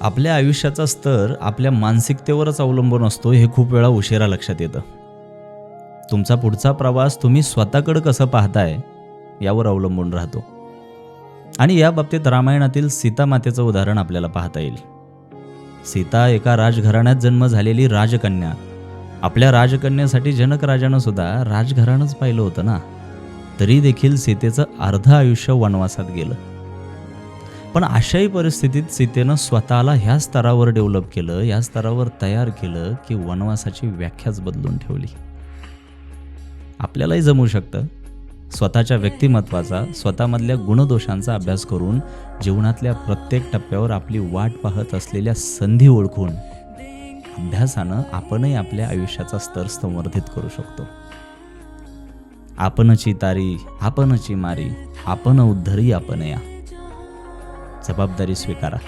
आपल्या आयुष्याचा स्तर आपल्या मानसिकतेवरच अवलंबून असतो हे खूप वेळा उशिरा लक्षात येतं. तुमचा पुढचा प्रवास तुम्ही स्वतःकडं कसं पाहताय यावर अवलंबून राहतो. आणि या बाबतीत रामायणातील सीता मातेचं उदाहरण आपल्याला पाहता येईल. सीता एका राजघराण्यात जन्म झालेली राजकन्या. आपल्या राजकन्यासाठी जनक राजानं सुद्धा राजघराणंच पाहिलं होतं ना? तरी देखील सीतेचं अर्ध आयुष्य वनवासात गेलं. पण अशाही परिस्थितीत सीतेनं स्वतःला ह्या स्तरावर डेव्हलप केलं या स्तरावर तयार केलं की वनवासाची व्याख्याच बदलून ठेवली. आपल्यालाही जमू शकतं. स्वतःच्या व्यक्तिमत्वाचा स्वतःमधल्या गुणदोषांचा अभ्यास करून जीवनातल्या प्रत्येक टप्प्यावर आपली वाट पाहत असलेल्या संधी ओळखून अभ्यासानं आपणही आपल्या आयुष्याचा स्तर संवर्धित करू शकतो. आपणची तारी आपणची मारी आपण उद्धरी आपण या. जबाबदारी स्वीकारा.